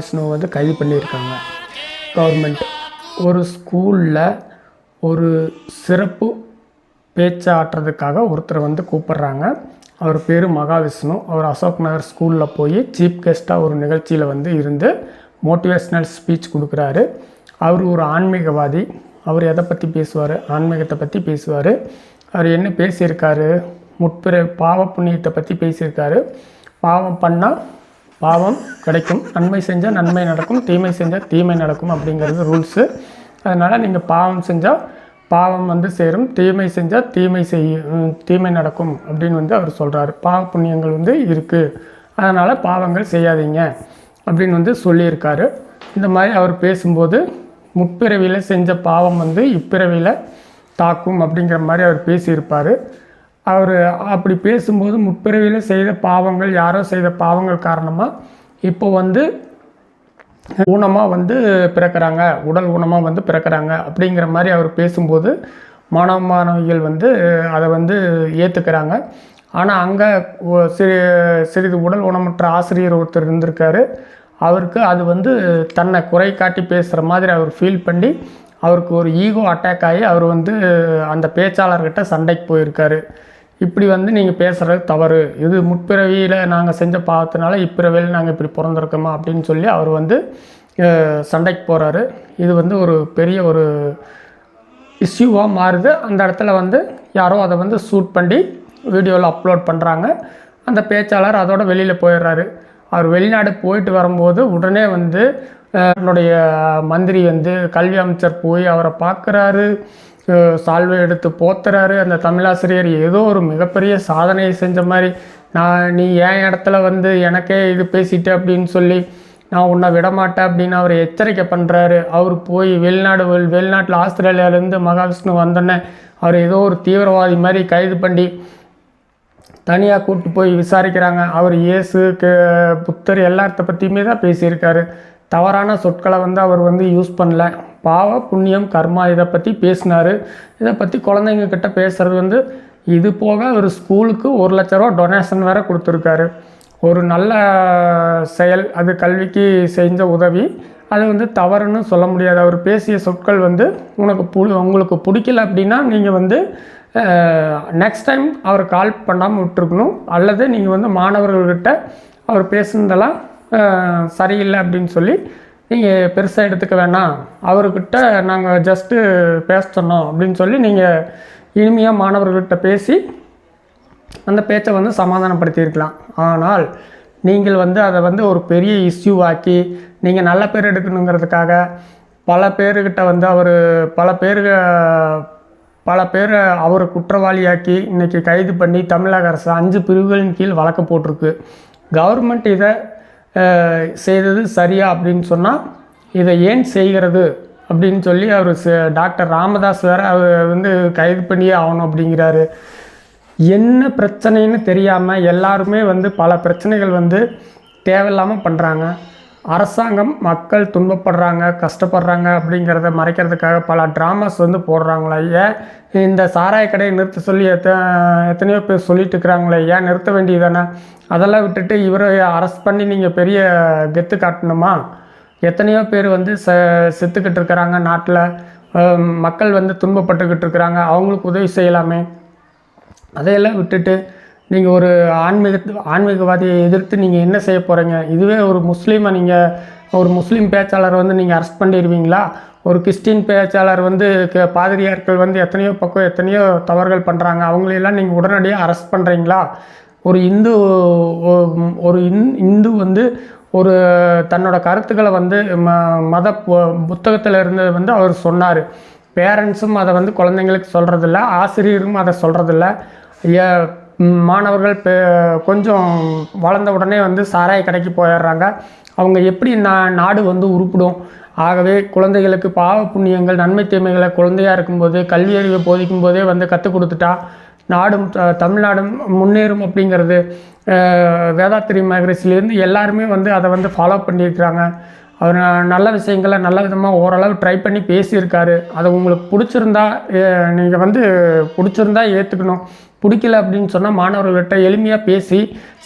விஷ்ணுவை வந்து கைது பண்ணியிருக்காங்க. கவர்மெண்ட் ஒரு ஸ்கூலில் ஒரு சிறப்பு பேச்சாற்றுறதுக்காக ஒருத்தரை வந்து கூப்பிட்றாங்க. அவர் பேர் மகாவிஷ்ணு. அவர் அசோக் நகர் ஸ்கூலில் போய் சீஃப் கெஸ்ட்டாக ஒரு நிகழ்ச்சியில் வந்து இருந்து மோட்டிவேஷ்னல் ஸ்பீச் கொடுக்குறாரு. அவர் ஒரு ஆன்மீகவாதி. அவர் எதை பற்றி பேசுவார்? ஆன்மீகத்தை பற்றி பேசுவார். அவர் என்ன பேசியிருக்காரு? முற்பிற பாவ புண்ணியத்தை பற்றி பேசியிருக்காரு. பாவம் பண்ணால் பாவம் கிடைக்கும். நன்மை செஞ்சால் நன்மை நடக்கும். தீமை செஞ்சால் தீமை நடக்கும் அப்படிங்கிறது ரூல்ஸு அதனால் நீங்கள் பாவம் செஞ்சால் பாவம் வந்து சேரும். தீமை செஞ்சால் தீமை செய்யும் தீமை நடக்கும் அப்படின்னு வந்து அவர் சொல்கிறாரு பாவ புண்ணியங்கள் வந்து இருக்குது அதனால் பாவங்கள் செய்யாதீங்க அப்படின்னு வந்து சொல்லியிருக்காரு. இந்த மாதிரி அவர் பேசும்போது முற்பிறவியில் செஞ்ச பாவம் வந்து இப்பிறவியில் தாக்கும் அப்படிங்கிற மாதிரி அவர் பேசியிருப்பார். அவர் அப்படி பேசும்போது முற்பிறவியில் செய்த பாவங்கள் யாரோ செய்த பாவங்கள் காரணமாக இப்போ வந்து ஊனமாக வந்து பிறக்கிறாங்க உடல் ஊனமாக வந்து பிறக்கிறாங்க அப்படிங்கிற மாதிரி அவர் பேசும்போது மாணவ மாணவிகள் வந்து அதை வந்து ஏற்றுக்கிறாங்க ஆனால் அங்கே சிறு சிறிது உடல் ஊனமுற்ற ஆசிரியர் ஒருத்தர் இருந்திருக்காரு. அவருக்கு அது வந்து தன்னை குறை காட்டி பேசுகிற மாதிரி அவர் ஃபீல் பண்ணி அவருக்கு ஒரு ஈகோ அட்டாக் ஆகி அவர் வந்து அந்த பேச்சாளர்கிட்ட சண்டைக்கு போயிருக்காரு. இப்படி வந்து நீங்கள் பேசுகிறது தவறு. இது முற்பிறவியில் நாங்கள் செஞ்ச பாவத்தினால இப்பிறவியில் நாங்கள் இப்படி பிறந்திருக்கோமா அப்படின்னு சொல்லி அவர் வந்து சண்டைக்கு போகிறாரு இது வந்து ஒரு பெரிய ஒரு இஷ்யூவாக மாறுது. அந்த இடத்துல வந்து யாரோ அதை வந்து ஷூட் பண்ணி வீடியோவில் அப்லோட் பண்ணுறாங்க அந்த பேச்சாளர் அதோட வெளியில் போயிடுறாரு. அவர் வெளிநாடு போயிட்டு வரும்போது உடனே வந்து என்னுடைய மந்திரி வந்து கல்வி அமைச்சர் போய் அவரை பார்க்குறாரு சால்வை எடுத்து போத்துறாரு. அந்த தமிழாசிரியர் ஏதோ ஒரு மிகப்பெரிய சாதனையை செஞ்ச மாதிரி நான் நீ என் இடத்துல வந்து எனக்கே இது பேசிட்டு அப்படின்னு சொல்லி நான் உன்னை விடமாட்டேன் அப்படின்னு அவர் எச்சரிக்கை பண்ணுறாரு அவர் போய் வெளிநாடு வெளிநாட்டில் ஆஸ்திரேலியாவிலேருந்து மகாவிஷ்ணு வந்தோடனே அவர் ஏதோ ஒரு தீவிரவாதி மாதிரி கைது பண்ணி தனியாக கூப்பிட்டு போய் விசாரிக்கிறாங்க. அவர் இயேசு க புத்தர் எல்லாத்த பற்றியுமே தான் பேசியிருக்காரு. தவறான சொற்களை வந்து அவர் வந்து யூஸ் பண்ணல. பாவ புண்ணியம் கர்மா இதை பற்றி பேசினார். இதை பற்றி குழந்தைங்கக்கிட்ட பேசுகிறது வந்து இது போக அவர் ஸ்கூலுக்கு ஒரு லட்ச ரூபா டொனேஷன் வேறு கொடுத்துருக்காரு. ஒரு நல்ல செயல் அது கல்விக்கு செஞ்ச உதவி. அது வந்து தவறுன்னு சொல்ல முடியாது. அவர் பேசிய சொற்கள் வந்து உனக்கு பு உங்களுக்கு பிடிக்கல அப்படின்னா நீங்கள் வந்து நெக்ஸ்ட் டைம் அவர் கால் பண்ணாமல் விட்டுருக்கணும். அல்லது நீங்கள் வந்து மாணவர்கள்கிட்ட அவர் பேசுனதெல்லாம் சரியில்லை அப்படின்னு சொல்லி நீங்கள் பெருசாக எடுத்துக்க வேணாம். அவர்கிட்ட நாங்கள் ஜஸ்ட்டு பேச சொன்னோம் அப்படின்னு சொல்லி நீங்கள் இனிமையாக மாணவர்கள்கிட்ட பேசி அந்த பேச்சை வந்து சமாதானப்படுத்தியிருக்கலாம். ஆனால் நீங்கள் வந்து அதை வந்து ஒரு பெரிய இஷ்யூ ஆக்கி நீங்கள் நல்ல பேர் எடுக்கணுங்கிறதுக்காக பல பேர்கிட்ட வந்து அவர் பல பேருக பல பேரை அவரை குற்றவாளியாக்கி இன்றைக்கி கைது பண்ணி தமிழக அரசு அஞ்சு பிரிவுகளின் கீழ் வழக்கு போட்டிருக்கு. கவர்மெண்ட் இதை செய்தது சரியா அப்படின்னு சொன்னால் இதை ஏன் செய்கிறது அப்படின்னு சொல்லி அவர் டாக்டர் ராமதாஸ் வேறு அவர் வந்து கைது பண்ணியே ஆகணும் அப்படிங்கிறாரு. என்ன பிரச்சனைன்னு தெரியாமல் எல்லாருமே வந்து பல பிரச்சனைகள் வந்து தேவையில்லாமல் பண்ணுறாங்க அரசாங்கம் மக்கள் துன்பப்படுறாங்க கஷ்டப்படுறாங்க அப்படிங்கிறத மறைக்கிறதுக்காக பல ட்ராமாஸ் வந்து போடுறாங்களா ஏன் இந்த சாராய கடையை நிறுத்த சொல்லி எத்த எத்தனையோ பேர் சொல்லிட்டு இருக்கிறாங்களே ஏன் நிறுத்த வேண்டியதானே அதெல்லாம் விட்டுட்டு இவரை அரெஸ்ட் பண்ணி நீங்கள் பெரிய கெத்து காட்டணுமா? எத்தனையோ பேர் வந்து ச செத்துக்கிட்டு இருக்கிறாங்க நாட்டில். மக்கள் வந்து துன்பப்பட்டுக்கிட்டு இருக்கிறாங்க. அவங்களுக்கு உதவி செய்யலாமே. அதையெல்லாம் விட்டுட்டு நீங்கள் ஒரு ஆன்மீக ஆன்மீகவாதியை எதிர்த்து நீங்கள் என்ன செய்ய போகிறீங்க இதுவே ஒரு முஸ்லீமை நீங்கள் ஒரு முஸ்லீம் பேச்சாளர் வந்து நீங்கள் அரெஸ்ட் பண்ணிடுவீங்களா? ஒரு கிறிஸ்டின் பேச்சாளர் வந்து க- பாதிரியார்கள் வந்து எத்தனையோ பக்கம் எத்தனையோ தவறுகள் பண்ணுறாங்க அவங்களையெல்லாம் நீங்கள் உடனடியாக அரெஸ்ட் பண்ணுறீங்களா ஒரு இந்து ஒரு இந் இந்து வந்து ஒரு தன்னோட கருத்துக்களை வந்து ம மத பு- புத்தகத்தில் இருந்தது வந்து அவர் சொன்னார். பேரண்ட்ஸும் அதை வந்து குழந்தைங்களுக்கு சொல்கிறதில்ல ஆசிரியரும் அதை சொல்கிறதில்ல மாணவர்கள் பெ கொஞ்சம் வளர்ந்த உடனே வந்து சாராய கடைக்கு போயிடுறாங்க. அவங்க எப்படி நா நாடு வந்து உருப்பிடும்? ஆகவே குழந்தைகளுக்கு பாவ புண்ணியங்கள் நன்மை தீமைகளை குழந்தையாக இருக்கும்போது கல்வி அறிவை போதிக்கும் போதே வந்து கற்றுக் கொடுத்துட்டா நாடும் த- தமிழ்நாடும் முன்னேறும் அப்படிங்கிறது வேதாத்திரி மகரிஷிலேருந்து எல்லாருமே வந்து அதை வந்து ஃபாலோ பண்ணியிருக்கிறாங்க. அவர் நல்ல விஷயங்களை நல்ல விதமாக ஓரளவு ட்ரை பண்ணி பேசியிருக்காரு. அதை உங்களுக்கு பிடிச்சிருந்தா நீங்கள் வந்து பிடிச்சிருந்தா ஏற்றுக்கணும் பிடிக்கல அப்படின்னு சொன்னால் மாணவர்கள்கிட்ட எளிமையாக பேசி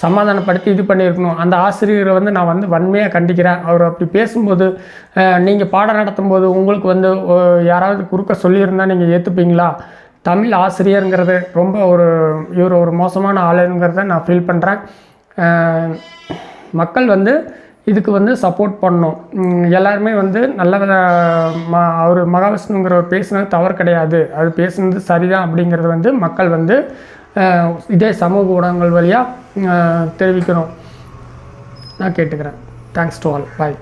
சமாதானப்படுத்தி இது பண்ணியிருக்கணும். அந்த ஆசிரியரை வந்து நான் வந்து வன்மையாக கண்டிக்கிறேன். அவர் அப்படி பேசும்போது நீங்கள் பாடம் நடத்தும்போது உங்களுக்கு வந்து யாராவது குறுக்க சொல்லியிருந்தால் நீங்கள் ஏற்றுப்பீங்களா தமிழ் ஆசிரியருங்கிறது ரொம்ப ஒரு இவர் ஒரு மோசமான ஆளுங்கிறத நான் ஃபீல் பண்ணுறேன் மக்கள் வந்து இதுக்கு வந்து சப்போர்ட் பண்ணோம். எல்லாருமே வந்து நல்ல வித ம அவர் மகாவிஷ்ணுங்கிறவர் பேசுனது தவறு கிடையாது. அது பேசுனது சரிதான் அப்படிங்கிறது வந்து மக்கள் வந்து இதே சமூக ஊடகங்கள் வழியாக தெரிவிக்கணும். நான் கேட்டுக்கிறேன். Thanks to all bye